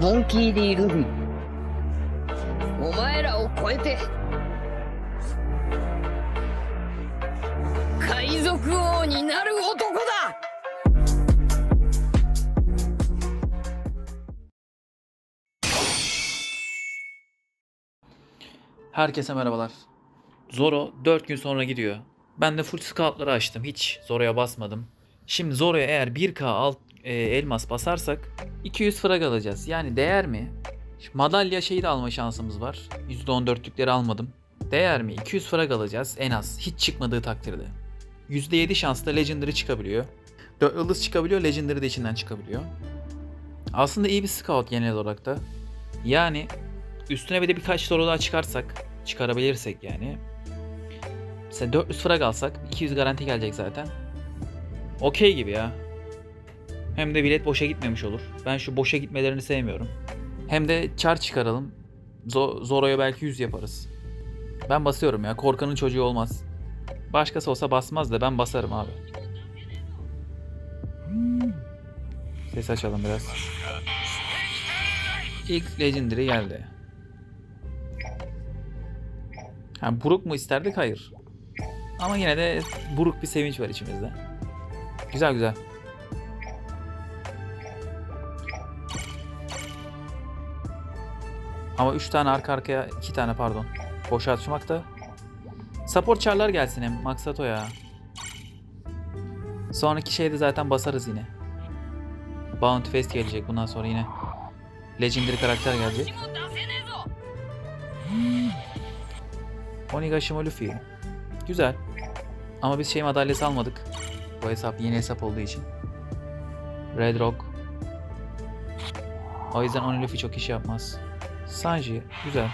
モンキー・ディ・ルフィお前らを超えて海賊王になる男だ Herkese merhabalar. Zoro 4 gün sonra gidiyor. Ben de full scoutları açtım. Hiç Zoro'ya basmadım. Şimdi Zoro'ya eğer 1k alt e, elmas basarsak 200 frag alacağız. Yani değer mi? Madalya şeyi de alma şansımız var. %14'lükleri almadım. Değer mi? 200 frag alacağız en az. Hiç çıkmadığı takdirde. %7 şansla Legendary çıkabiliyor. 4 yıldız çıkabiliyor. Legendary de içinden çıkabiliyor. Aslında iyi bir scout genel olarak da. Yani Üstüne bir de birkaç soru daha çıkarsak, çıkarabilirsek yani. Mesela 400 frag alsak 200 garanti gelecek zaten. Okey gibi ya. Hem de bilet boşa gitmemiş olur. Ben şu boşa gitmelerini sevmiyorum. Hem de çar çıkaralım. Zo- Zoro'ya belki 100 yaparız. Ben basıyorum ya. Korkanın çocuğu olmaz. Başkası olsa basmaz da ben basarım abi. Ses açalım biraz. İlk Legendary geldi. Ha, buruk mu isterdik? Hayır. Ama yine de buruk bir sevinç var içimizde. Güzel güzel. Ama 3 tane arka arkaya 2 tane pardon. Boşa atmak da. Support çarlar gelsin hem. Maksat o ya. Sonraki şeyde zaten basarız yine. Bounty Fest gelecek bundan sonra yine. Legendary karakter gelecek. Hmm. Onigashima Luffy. Güzel. Ama biz şey madalyası almadık. Bu hesap yeni hesap olduğu için. Red Rock. O yüzden Oniluffy çok iş yapmaz. Sanji. Güzel.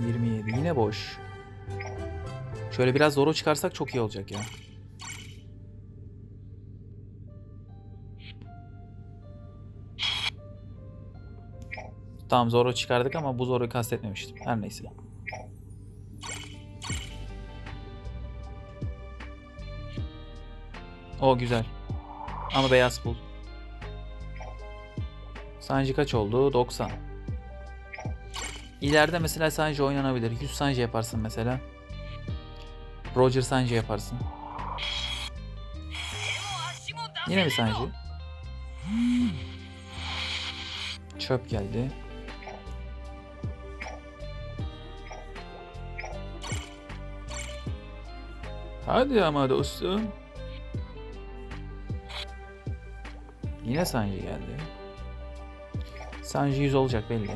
...27. Yine boş. Şöyle biraz Zoro çıkarsak çok iyi olacak ya. Tamam Zoro çıkardık ama bu Zoro'yu kastetmemiştim. Her neyse. O güzel. Ama beyaz bul. Sanji kaç oldu? 90. İleride mesela Sanji oynanabilir. 100 Sanji yaparsın mesela. Roger Sanji yaparsın. Yine bir Sanji. Çöp geldi. Hadi ama dostum. Yine Sanji geldi. Sanji 100 olacak belli.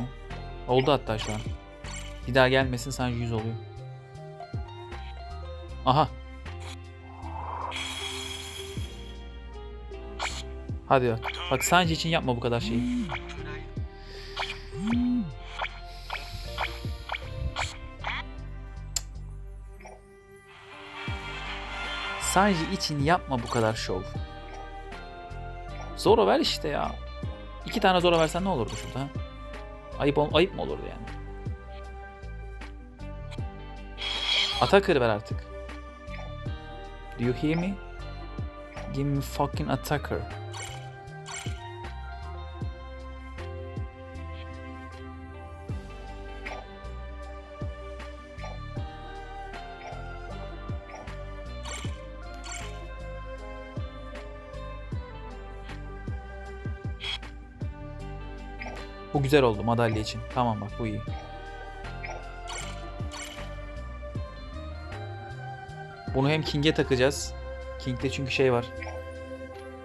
Oldu hatta şu an. Bir daha gelmesin Sanji 100 oluyor. Aha. Hadi bak. Bak Sanji için yapma bu kadar şeyi. Sanji için yapma bu kadar şov. Zoro ver işte ya. İki tane Zoro versen ne olurdu şurada? Ayıp, ayıp mı olurdu yani? Attacker ver artık. Do you hear me? Give me fucking attacker. Bu güzel oldu madalya için. Tamam bak bu iyi. Bunu hem King'e takacağız. King'de çünkü şey var.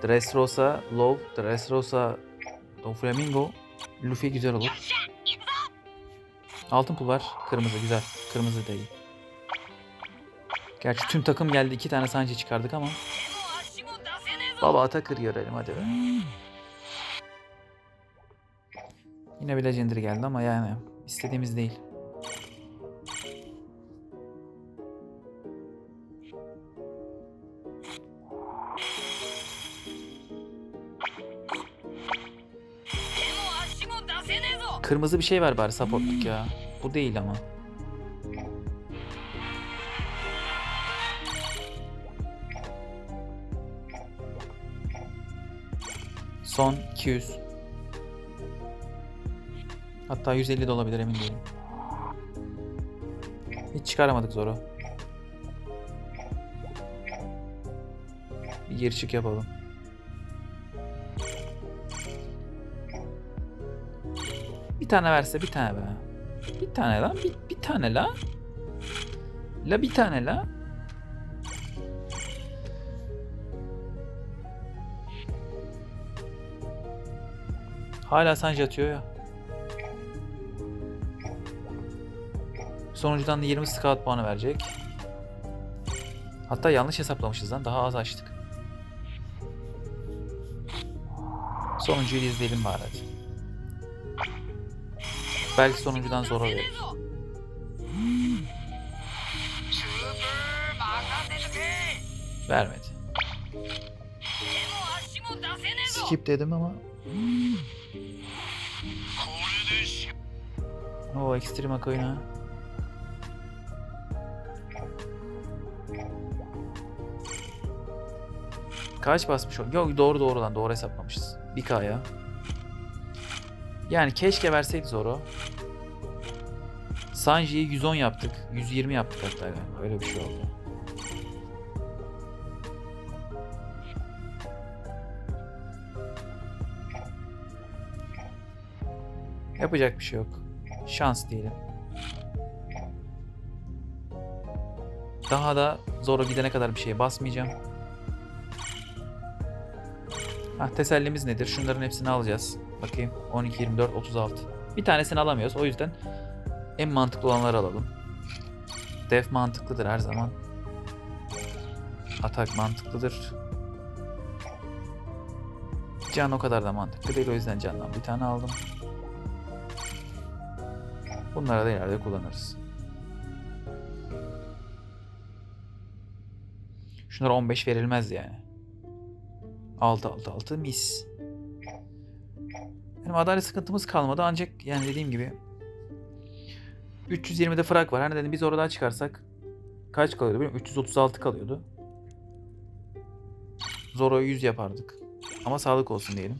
Dressrosa, Love, Dressrosa, Doflamingo, Luffy güzel olur. Altın pul var. Kırmızı güzel. Kırmızı da iyi. Gerçi tüm takım geldi. iki tane Sanji çıkardık ama. Baba ata kır görelim hadi be. Yine bir Legendary geldi ama yani istediğimiz değil. Kırmızı bir şey ver bari supportluk ya. Bu değil ama. Son 200. Hatta 150 de olabilir emin değilim. Hiç çıkaramadık Zoro. Bir geri çık yapalım. Bir tane verse bir tane be. Bir tane lan bir, bir tane la. La bir tane la. Hala Sanji atıyor ya. Sonuncudan da 20 scout puanı verecek. Hatta yanlış hesaplamışız lan. Daha az açtık. Sonuncuyu izleyelim bari hadi. Belki sonuncudan zor verir. Vermedi. Skip dedim ama. O ekstrem akayına. Kaç basmış o? Yok doğru doğru lan doğru hesaplamışız. 1K'ya. Yani keşke verseydi Zoro. Sanji'yi 110 yaptık. 120 yaptık hatta galiba. Öyle bir şey oldu. Yapacak bir şey yok. Şans diyelim. Daha da Zoro gidene kadar bir şeye basmayacağım. Ha tesellimiz nedir? Şunların hepsini alacağız. Bakayım. 12, 24, 36. Bir tanesini alamıyoruz. O yüzden en mantıklı olanları alalım. Def mantıklıdır her zaman. Atak mantıklıdır. Can o kadar da mantıklı değil. O yüzden candan bir tane aldım. Bunları da ileride kullanırız. Şunlara 15 verilmez yani. 6 6 6 mis. Benim adalet sıkıntımız kalmadı ancak yani dediğim gibi 320'de frak var. Hani dedim biz oradan çıkarsak kaç kalıyordu bilmiyorum. 336 kalıyordu. Zoro'yu 100 yapardık. Ama sağlık olsun diyelim.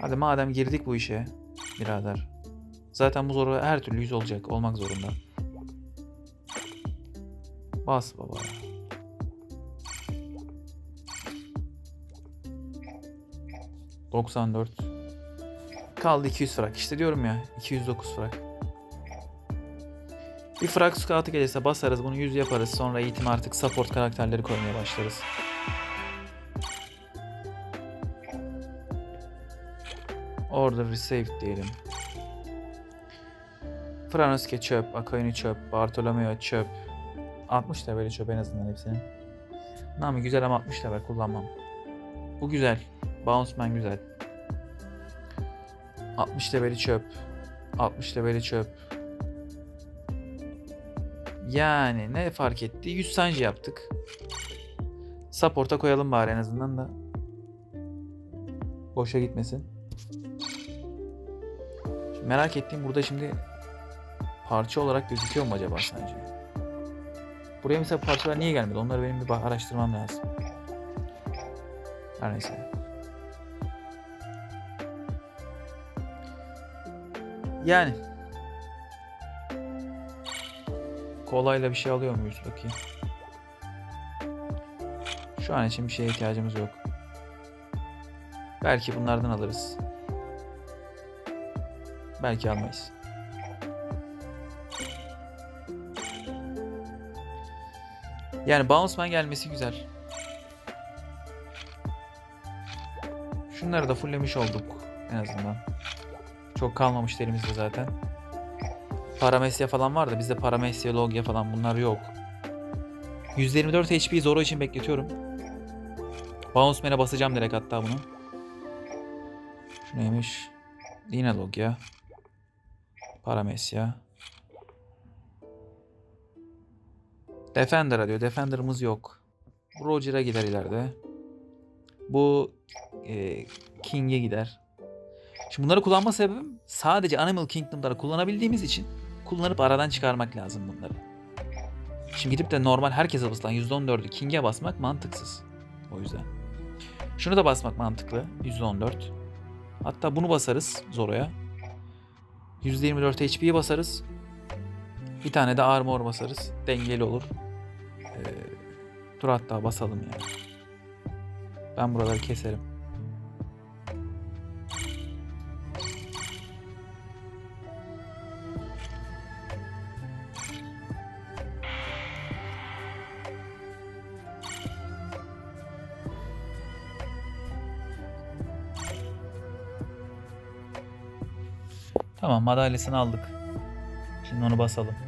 Hadi madem girdik bu işe birader. Zaten bu Zoro her türlü 100 olacak. Olmak zorunda. Bas baba. ...94... ...kaldı 200 frak. İşte diyorum ya... ...209 frak. Bir frak scout'u gelirse basarız bunu 100 yaparız. Sonra eğitim artık support karakterleri koymaya başlarız. Order received diyelim. Franoske çöp, Akainu çöp, Bartolomeo çöp. 60 level çöp en azından hepsinin. Nami güzel ama 60 level kullanmam. Bu güzel. Bounceman güzel. 60 leveli çöp. 60 leveli çöp. Yani ne fark etti? 100 Sanji yaptık. Support'a koyalım bari en azından da. Boşa gitmesin. Şimdi merak ettiğim burada şimdi parça olarak gözüküyor mu acaba Sanji? Buraya mesela parçalar niye gelmedi? Onları benim bir araştırmam lazım. Her neyse. Yani. Kolayla bir şey alıyor muyuz bakayım. Şu an için bir şeye ihtiyacımız yok. Belki bunlardan alırız. Belki almayız. Yani Bounceman gelmesi güzel. Şunları da fulllemiş olduk en azından. Çok kalmamıştı elimizde zaten. Paramesya falan var da bizde Paramesya, Logia falan bunlar yok. 124 HP Zoro için bekletiyorum. Bounceman'e basacağım direkt hatta bunu. Şu neymiş? Yine Logia. Paramesya. Defender'a diyor. Defender'ımız yok. Roger'a gider ileride. Bu e, King'e gider. Şimdi bunları kullanma sebebim sadece Animal Kingdom'ları kullanabildiğimiz için kullanıp aradan çıkarmak lazım bunları. Şimdi gidip de normal herkese basılan %14'ü King'e basmak mantıksız. O yüzden. Şunu da basmak mantıklı. %14. Hatta bunu basarız Zoro'ya. %24 HP'yi basarız. Bir tane de armor basarız. Dengeli olur. Ee, dur hatta basalım ya. Ben buraları keserim. Tamam madalyasını aldık. Şimdi onu basalım.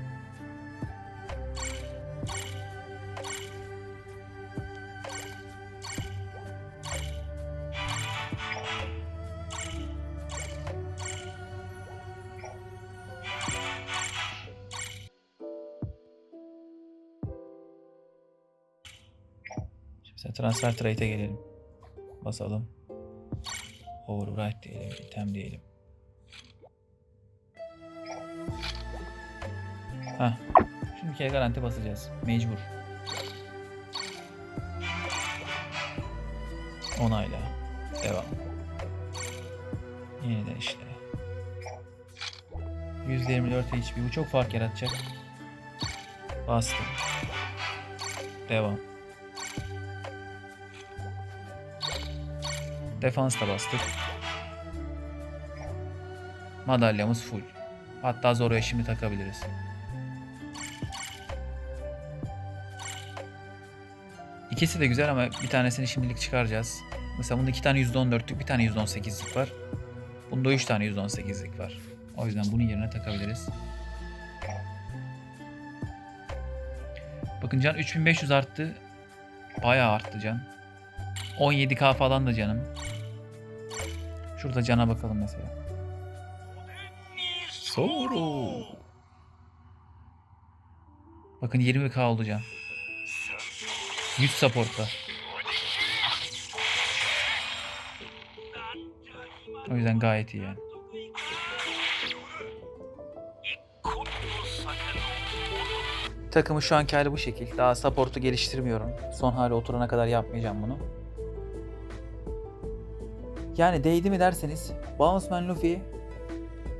Mesela transfer trade'e gelelim. Basalım. Overwrite diyelim, item diyelim. Heh. Şimdi kere garanti basacağız. Mecbur. Onayla. Devam. Yeniden işle. %24 HP. Bu çok fark yaratacak. Bastım. Devam. Defans da bastık. Madalyamız full. Hatta Zoro'ya şimdi takabiliriz. İkisi de güzel ama bir tanesini şimdilik çıkaracağız. Mesela bunda iki tane %14'lük bir tane %18'lik var. Bunda üç tane %18'lik var. O yüzden bunun yerine takabiliriz. Bakın can 3500 arttı. Bayağı arttı can. 17k falan da canım. Şurada cana bakalım mesela. Soru. Bakın 20k oldu can. 100 support'ta. O yüzden gayet iyi yani. Takımı şu anki hali bu şekil. Daha support'u geliştirmiyorum. Son hali oturana kadar yapmayacağım bunu. Yani değdi mi derseniz Bounceman Luffy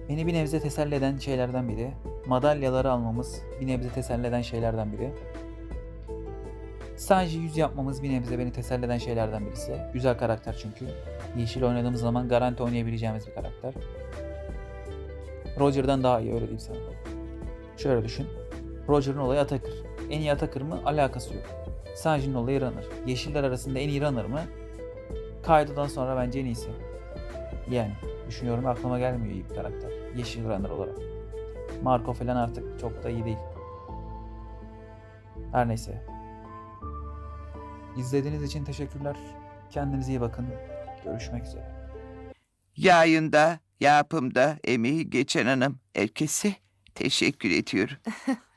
beni bir nebze teselli eden şeylerden biri. Madalyaları almamız bir nebze teselli eden şeylerden biri. Sadece yüz yapmamız bir nebze beni teselli eden şeylerden birisi. Güzel karakter çünkü. Yeşil oynadığımız zaman garanti oynayabileceğimiz bir karakter. Roger'dan daha iyi öyle diyeyim sana. Şöyle düşün. Roger'ın olayı Atakır. En iyi Atakır mı? Alakası yok. Sanji'nin olayı Runner. Yeşiller arasında en iyi Runner mı? Kaido'dan sonra bence en iyisi. Yani düşünüyorum aklıma gelmiyor iyi bir karakter. Yeşil Runner olarak. Marco falan artık çok da iyi değil. Her neyse. İzlediğiniz için teşekkürler. Kendinize iyi bakın. Görüşmek üzere. Yayında, yapımda emeği geçen hanım herkese teşekkür ediyorum.